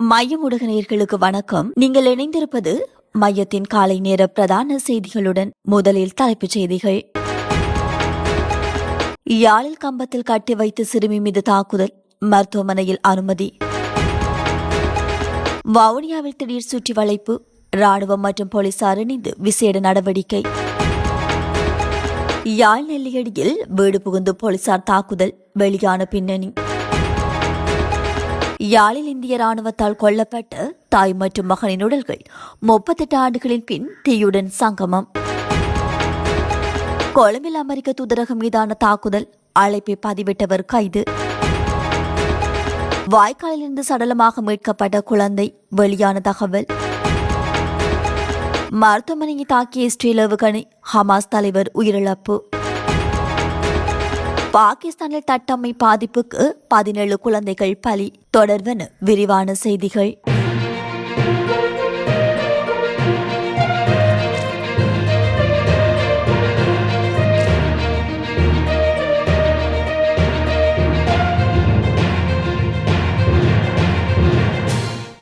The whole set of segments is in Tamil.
மையம் ஊடக வணக்கம். நீங்கள் இணைந்திருப்பது மையத்தின் காலை நேர பிரதான செய்திகளுடன் முதலில் தலைப்புச் செய்திகள். யாழில் கம்பத்தில் கட்டி வைத்து சிறுமி மீது தாக்குதல் மருத்துவமனையில் அனுமதி. வவுனியாவில் திடீர் சுற்றி வளைப்பு ராணுவம் மற்றும் போலீசார் இணைந்து விசேட நடவடிக்கை. யாழ் நெல்லியடியில் வீடு புகுந்து போலீசார் தாக்குதல் வெளியான பின்னணி. யாழில் இந்திய ராணுவத்தால் கொல்லப்பட்ட தாய் மற்றும் மகனின் உடல்கள் முப்பத்தெட்டு ஆண்டுகளின் பின் தீயுடன் சங்கமம். கொழும்பில் அமெரிக்க தூதரகம் மீதான தாக்குதல் அழைப்பை பதிவிட்டவர் கைது. வாய்க்காலிலிருந்து சடலமாக மீட்கப்பட்ட குழந்தை வெளியான தகவல். மருத்துவமனையை தாக்கிய இஸ்ரேல் ஏவுகணை ஹமாஸ் தலைவர் உயிரிழப்பு. பாகிஸ்தானில் தட்டம்மை பாதிப்புக்கு பதினேழு குழந்தைகள் பலி. தொடர்வன விரிவான செய்திகள்.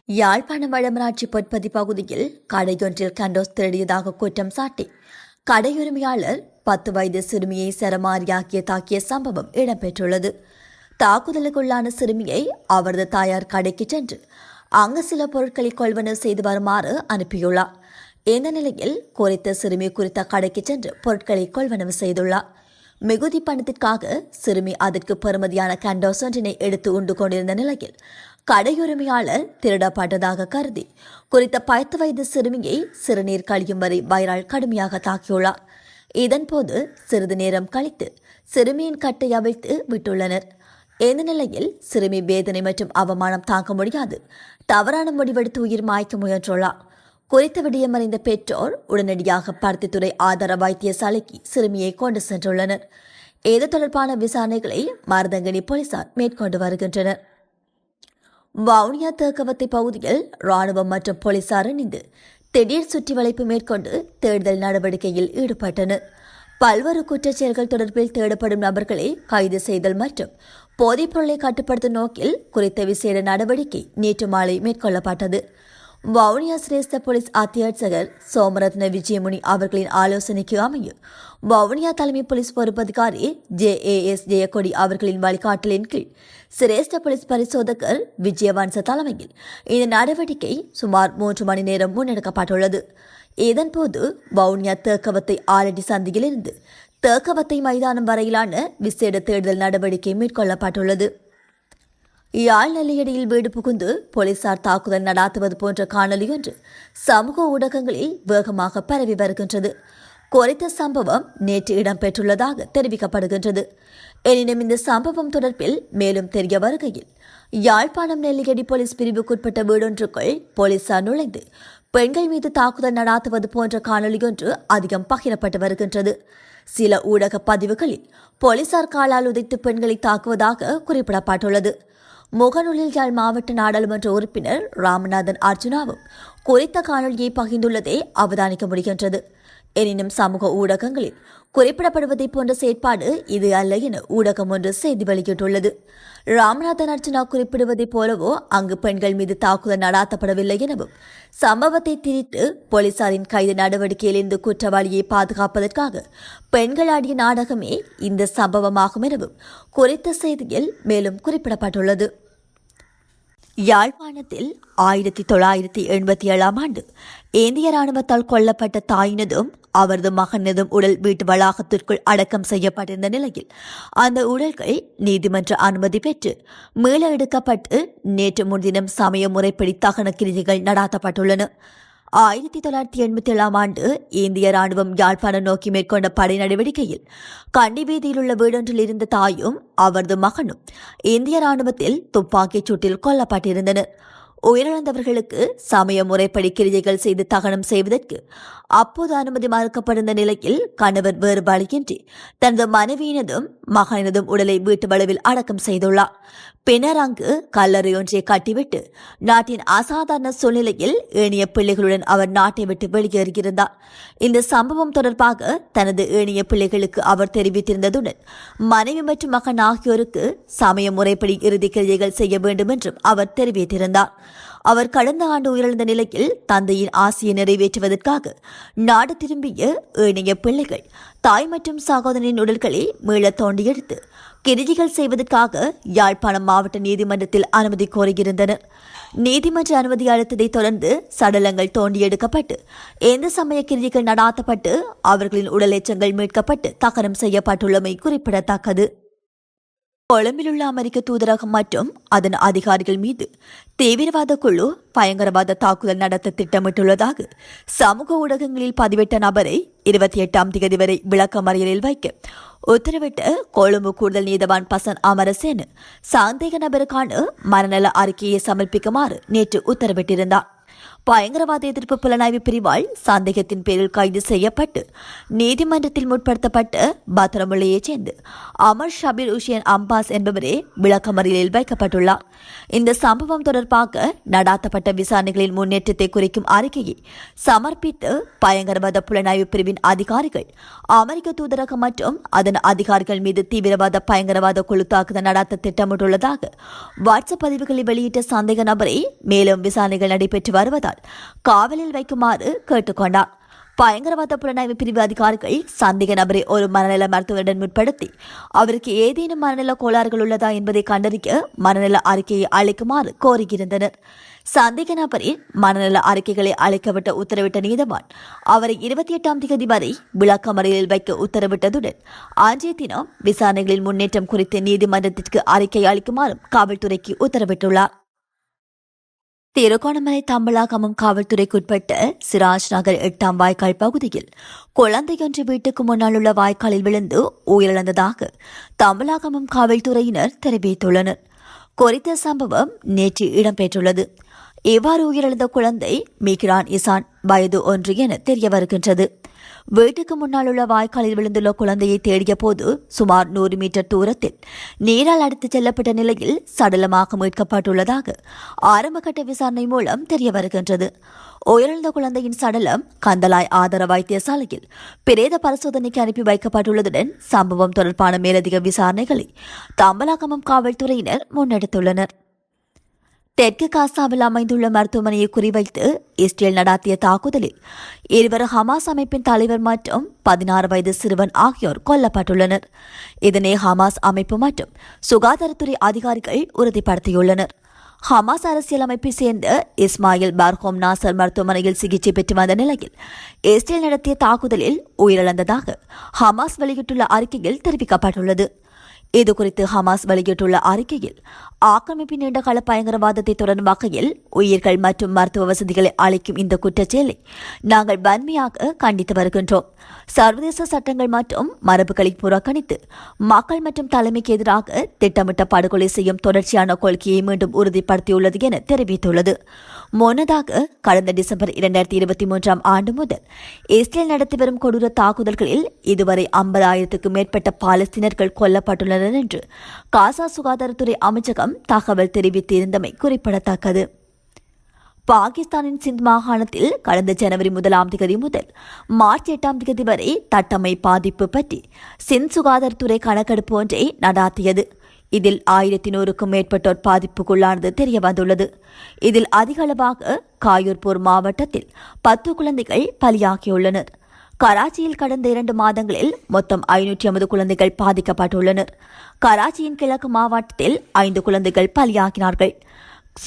யாழ்ப்பாணம் வடமராட்சி பொற்பதி பகுதியில் கடையொன்றில் கண்டோஸ் திருடியதாக குற்றம் சாட்டி. கடையுரிமையாளர் பத்து வயது சிறுமியை சரமாரியாக்கிய தாக்கிய சம்பவம் இடம்பெற்றுள்ளது. தாக்குதலுக்குள்ளான சிறுமியை அவரது தாயார் கடைக்கு சென்று அங்கு சில பொருட்களை கொள்வனவு செய்து வருமாறு அனுப்பியுள்ளார். இந்த நிலையில் குறித்த சிறுமி குறித்த கடைக்கு சென்று பொருட்களை கொள்வனவு செய்துள்ளார். மிகுதி பணத்திற்காக சிறுமி அதற்கு பெறுமதியான கண்டோஸ் ஒன்றினை எடுத்து உண்டு கொண்டிருந்த நிலையில் கடையுரிமையாளர் திருடப்பட்டதாக கருதி குறித்த பத்து வயது சிறுமியை சிறுநீர் கழியும் வரை வைரால் கடுமையாக தாக்கியுள்ளார். இதன்போது சிறிது நேரம் கழித்து சிறுமியின் கட்டை அவிழ்த்து விட்டுள்ளனர். இந்த நிலையில் சிறுமி வேதனை மற்றும் அவமானம் தாங்க முடியாது. தவறான முடிவெடுத்து உயிர் மாய்க்க முயன்றுள்ளார் குறித்த விடயம் பெற்றோர் உடனடியாக பருத்தித்துறை ஆதார வைத்தியசாலைக்கு சிறுமியை கொண்டு சென்றுள்ளனர். இது தொடர்பான விசாரணைகளை மருதங்கனி போலீசார் மேற்கொண்டு வருகின்றனர். வவுனியா தேக்கவத்தை பகுதியில் ராணுவம் மற்றும் போலீசார் இணைந்து திடீர் சுற்றி வளைப்பு மேற்கொண்டு தேடுதல் நடவடிக்கையில் ஈடுபட்டனர். பல்வேறு குற்றச்செயல்கள் தொடர்பில் தேடப்படும் நபர்களை கைது செய்தல் மற்றும் போதைப் பொருளை கட்டுப்படுத்தும் நோக்கில் குறித்த விசேட நடவடிக்கை நேற்று மாலை மேற்கொள்ளப்பட்டது. வவுனியா சிரேஷ்ட போலீஸ் அத்தியட்சகர் சோமரத்ன விஜயமுனி அவர்களின் ஆலோசனைக்கு அமையும் வவுனியா தலைமை போலீஸ் பொறுப்பதிகாரி ஜே ஏ எஸ் ஜெயக்கொடி அவர்களின் வழிகாட்டலின் கீழ் சிரேஷ்ட போலீஸ் பரிசோதகர் விஜயவன்ச தலைமையில் இந்த நடவடிக்கை சுமார் மூன்று மணி நேரம் முன்னெடுக்கப்பட்டுள்ளது. இதன்போது வவுனியா தேக்கவத்தை ஆலடி சந்தியிலிருந்து தேக்கவத்தை மைதானம் வரையிலான விசேட தேடுதல் நடவடிக்கை மேற்கொள்ளப்பட்டுள்ளது. யாழ் நிலையடியில் வீடு புகுந்து போலீசார் தாக்குதல் நடாத்துவது போன்ற காணொலி ஒன்று சமூக ஊடகங்களில் வேகமாக பரவி வருகின்றது. குறித்த சம்பவம் நேற்று இடம்பெற்றுள்ளதாக தெரிவிக்கப்படுகின்றது. எனினும் இந்த சம்பவம் தொடர்பில் மேலும் தெரிய வருகையில் யாழ்ப்பாணம் நெல்லியடி போலீஸ் பிரிவுக்குட்பட்ட வீடொன்றுக்குள் போலீசார் நுழைந்து பெண்கள் மீது தாக்குதல் நடாத்துவது போன்ற காணொலி ஒன்று அதிகம் பகிரப்பட்டு வருகின்றது. சில ஊடக பதிவுகளில் போலீசார் காலால் உதைத்து பெண்களை தாக்குவதாக குறிப்பிடப்பட்டுள்ளது. முகநூலில் யாழ் மாவட்ட நாடாளுமன்ற உறுப்பினர் ராமநாதன் அர்ஜுனாவும் குறித்த காணொலியை பகிர்ந்துள்ளதை அவதானிக்க முடிகின்றது. எனினும் சமூக ஊடகங்களில் குறிப்பிடப்படுவதை போன்ற செயற்பாடு இது அல்ல என ஊடகம் ஒன்று செய்தி வெளியிட்டுள்ளது. ராமநாதன் அர்ச்சனா குறிப்பிடுவதைப் போலவோ அங்கு பெண்கள் மீது தாக்குதல் நடாத்தப்படவில்லை எனவும் சம்பவத்தை திரித்து போலீசாரின் கைது நடவடிக்கையிலிருந்து குற்றவாளியை பாதுகாப்பதற்காக பெண்கள் ஆடிய நாடகமே இந்த சம்பவமாகும் எனவும் குறித்த செய்தியில் மேலும் குறிப்பிடப்பட்டுள்ளது. யாழ்ப்பாணத்தில் ஆயிரத்தி தொள்ளாயிரத்தி எண்பத்தி ஏழாம் ஆண்டு இந்திய ராணுவத்தால் கொல்லப்பட்ட தாயினதும் அவரது மகனதும் உடல் வீட்டு வளாகத்திற்குள் அடக்கம் செய்யப்பட்டிருந்த நிலையில் அந்த உடல்கள் நீதிமன்ற அனுமதி பெற்று மீள எடுக்கப்பட்டு நேற்று முன்தினம் சமய முறைப்படி தகன கிரிதிகள் நடாத்தப்பட்டுள்ளன. ஆயிரத்தி தொள்ளாயிரத்தி எண்பத்தி ஏழாம் ஆண்டு இந்திய ராணுவம் யாழ்ப்பாணம் நோக்கி மேற்கொண்ட படை நடவடிக்கையில் கண்டி வீதியில் உள்ள வீடொன்றில் இருந்த தாயும் அவரது மகனும் இந்திய ராணுவத்தில் துப்பாக்கிச் சூட்டில் கொல்லப்பட்டிருந்தனர். உயிரிழந்தவர்களுக்கு சமய முறைப்படி கிரிகைகள் செய்து தகனம் செய்வதற்கு அப்போது அனுமதி மறுக்கப்பட்டிருந்த நிலையில் கணவர் வேறு வழியின்றி தனது மனைவியினதும் மகனினதும் உடலை வீட்டு வளவில் அடக்கம் செய்துள்ளார். பின்னர் அங்கு கல்லறையொன்றை கட்டிவிட்டு நாட்டின் அசாதாரண சூழ்நிலையில் ஏனைய பிள்ளைகளுடன் அவர் நாட்டை விட்டு வெளியேறியிருந்தார். இந்த சம்பவம் தொடர்பாக தனது ஏனைய பிள்ளைகளுக்கு அவர் தெரிவித்திருந்ததுடன் மனைவி மற்றும் மகன் ஆகியோருக்கு சமய முறைப்படி இறுதி கிரியைகள் செய்ய வேண்டும் என்றும் அவர் தெரிவித்திருந்தார். அவர் கடந்த ஆண்டு உயிரிழந்த நிலையில் தந்தையின் ஆசையை நிறைவேற்றுவதற்காக நாடு திரும்பிய ஏனைய பிள்ளைகள் தாய் மற்றும் சகோதரின் உடல்களை மீள தோண்டியெடுத்து எடுத்து செய்வதற்காக யாழ்ப்பாணம் மாவட்ட நீதிமன்றத்தில் அனுமதி கோரியிருந்தனர். நீதிமன்ற அனுமதி அளித்ததைத் தொடர்ந்து சடலங்கள் தோண்டி எடுக்கப்பட்டு எந்த சமய கிரிஜிகள் நடாத்தப்பட்டு அவர்களின் உடலெச்சங்கள் மீட்கப்பட்டு தகனம் செய்யப்பட்டுள்ளமை குறிப்பிடத்தக்கது. கொழும்பிலுள்ள அமெரிக்க தூதரகம் மற்றும் அதன் அதிகாரிகள் மீது தீவிரவாத குழு பயங்கரவாத தாக்குதல் நடத்த திட்டமிட்டுள்ளதாக சமூக ஊடகங்களில் பதிவிட்ட நபரை இருபத்தி எட்டாம் தேதி வரை விளக்கமறியலில் வைக்க உத்தரவிட்ட கொழும்பு கூடுதல் நீதவான் பசன் அமரசேனு சந்தேக நபருக்கான மனநல அறிக்கையை சமர்ப்பிக்குமாறு நேற்று உத்தரவிட்டிருந்தார். பயங்கரவாத எதிர்ப்பு புலனாய்வு பிரிவால் சந்தேகத்தின் பேரில் கைது செய்யப்பட்டு நீதிமன்றத்தில் முற்படுத்தப்பட்ட பத்திரமுள்ளையைச் சேர்ந்து அமர் ஷபீர் உஷேன் அம்பாஸ் என்பவரே விளக்கமறியலில் வைக்கப்பட்டுள்ளார். இந்த சம்பவம் தொடர்பாக நடாத்தப்பட்ட விசாரணைகளின் முன்னேற்றத்தை குறிக்கும் அறிக்கையை சமர்ப்பித்து பயங்கரவாத புலனாய்வு பிரிவின் அதிகாரிகள் அமெரிக்க தூதரகம் மற்றும் அதன் அதிகாரிகள் மீது தீவிரவாத பயங்கரவாத குழு தாக்குதல் நடாத்த திட்டமிட்டுள்ளதாக வாட்ஸ்அப் பதிவுகளை வெளியிட்ட சந்தேக நபரை மேலும் விசாரணைகள் நடைபெற்று வருவதால் காவலில் வைக்குமாறு கேட்டுக்கொண்டார். பயங்கரவாத புலனாய்வு பிரிவு அதிகாரிகள் சந்தேக நபரை ஒரு மனநல மருத்துவரிடம் முற்படுத்தி அவருக்கு ஏதேனும் மனநல கோளாறுகள் உள்ளதா என்பதை கண்டறிய மனநல அறிக்கையை அளிக்குமாறு கோரியிருந்தனர். சந்தேக நபரின் மனநல அறிக்கைகளை அளிக்கவிட்ட உத்தரவிட்ட நீதவான் அவரை இருபத்தி எட்டாம் தேதி வரை விளக்கமறையில் வைக்க உத்தரவிட்டதுடன் அன்றைய தினம் விசாரணைகளின் முன்னேற்றம் குறித்து நீதிமன்றத்திற்கு அறிக்கை அளிக்குமாறும் காவல்துறைக்கு உத்தரவிட்டுள்ளார். திருகோணமலை தம்பலாகமம் காவல்துறைக்குட்பட்ட சிராஜ் நகர் எட்டாம் வாய்க்கால் பகுதியில் குழந்தையொன்று வீட்டுக்கு முன்னால் உள்ள வாய்க்காலில் விழுந்து உயிரிழந்ததாக தம்பலாகமம் காவல்துறையினர் தெரிவித்துள்ளனர். குறித்த சம்பவம் நேற்று இடம்பெற்றுள்ளது. இவ்வாறு உயிரிழந்த குழந்தை மிகிரான் இசான் வயது ஒன்று என தெரிய வருகின்றது. வீட்டுக்கு முன்னால் உள்ள வாய்க்காலில் விழுந்துள்ள குழந்தையை தேடிய போது சுமார் நூறு மீட்டர் தூரத்தில் நீரால் அடித்துச் செல்லப்பட்ட நிலையில் சடலமாக மீட்கப்பட்டுள்ளதாக ஆரம்பகட்ட விசாரணை மூலம் தெரிய வருகின்றது. உயிரிழந்த குழந்தையின் சடலம் கந்தலாய் ஆதார வைத்தியசாலையில் பிரேத பரிசோதனைக்கு அனுப்பி வைக்கப்பட்டுள்ளதுடன் சம்பவம் தொடர்பான மேலதிக விசாரணைகளை தம்பலாகமம் காவல்துறையினர் முன்னெடுத்துள்ளனர். தெற்கு காசாவில் அமைந்துள்ள மருத்துவமனையை குறிவைத்து இஸ்ரேல் நடாத்திய தாக்குதலில் இருவர் ஹமாஸ் அமைப்பின் தலைவர் மற்றும் பதினாறு வயது சிறுவன் ஆகியோர் கொல்லப்பட்டுள்ளனர். இதனை ஹமாஸ் அமைப்பு மற்றும் சுகாதாரத்துறை அதிகாரிகள் உறுதிப்படுத்தியுள்ளனர். ஹமாஸ் அரசியல் அமைப்பை சேர்ந்த இஸ்மாயில் பர்ஹோம் நாசர் மருத்துவமனையில் சிகிச்சை பெற்று வந்த நிலையில் இஸ்ரேல் நடத்திய தாக்குதலில் உயிரிழந்ததாக ஹமாஸ் வெளியிட்டுள்ள அறிக்கையில் தெரிவிக்கப்பட்டுள்ளது. இதுகுறித்து ஹமாஸ் வெளியிட்டுள்ள அறிக்கையில் ஆக்கிரமிப்பின் நீண்டகால பயங்கரவாதத்தை தொடரும் வகையில் உயிர்கள் மற்றும் மருத்துவ வசதிகளை அளிக்கும் இந்த குற்றச்செயலை நாங்கள் வன்மையாக கண்டித்து வருகின்றோம். சர்வதேச சட்டங்கள் மற்றும் மரபுகளை புறக்கணித்து மக்கள் மற்றும் தலைமைக்கு எதிராக திட்டமிட்ட படுகொலை செய்யும் தொடர்ச்சியான கொள்கையை மீண்டும் உறுதிப்படுத்தியுள்ளது என தெரிவித்துள்ளது. முன்னதாக கடந்த டிசம்பர் இரண்டாயிரத்தி இருபத்தி மூன்றாம் ஆண்டு முதல் இஸ்ரேல் நடத்தி வரும் கொடூர தாக்குதல்களில் இதுவரை ஐம்பதாயிரத்துக்கும் மேற்பட்ட பாலஸ்தீனர்கள் கொல்லப்பட்டுள்ளனர் என்று காசா சுகாதாரத்துறை அமைச்சகம் தகவல் தெரிவித்திருந்தமை குறிப்பிடத்தக்கது. பாகிஸ்தானின் சிந்த் மாகாணத்தில் கடந்த ஜனவரி முதலாம் தேதி முதல் மார்ச் எட்டாம் தேதி வரை தட்டமை பாதிப்பு பற்றி சிந்த் சுகாதாரத்துறை கணக்கெடுப்பு ஒன்றை நடாத்தியது. இதில் ஆயிரத்தி நூறுக்கும் மேற்பட்டோர் பாதிப்புக்குள்ளானது தெரிய வந்துள்ளது இதில் அதிகளவாக காயூர்பூர் மாவட்டத்தில் பத்து குழந்தைகள் பலியாகியுள்ளனர். கராச்சியில் கடந்த இரண்டு மாதங்களில் மொத்தம் ஐநூற்றி ஐம்பது குழந்தைகள் பாதிக்கப்பட்டுள்ளனர். கராச்சியின் கிழக்கு மாவட்டத்தில் ஐந்து குழந்தைகள் பலியாகினார்கள்.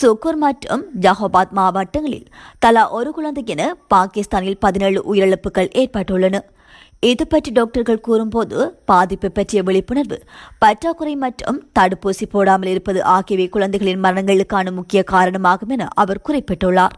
சுக்கூர் மற்றும் ஜஹோபாத் மாவட்டங்களில் தலா ஒரு குழந்தைக்கென பாகிஸ்தானில் பதினேழு உயிரிழப்புகள் ஏற்பட்டுள்ளன. இது பற்றி டாக்டர்கள் கூறும்போது பாதிப்பு பற்றிய விழிப்புணர்வு பற்றாக்குறை மற்றும் தடுப்பூசி போடாமல் இருப்பது ஆகியவை குழந்தைகளின் மரணங்களுக்கான முக்கிய காரணமாகும் என அவர் குறிப்பிட்டுள்ளார்.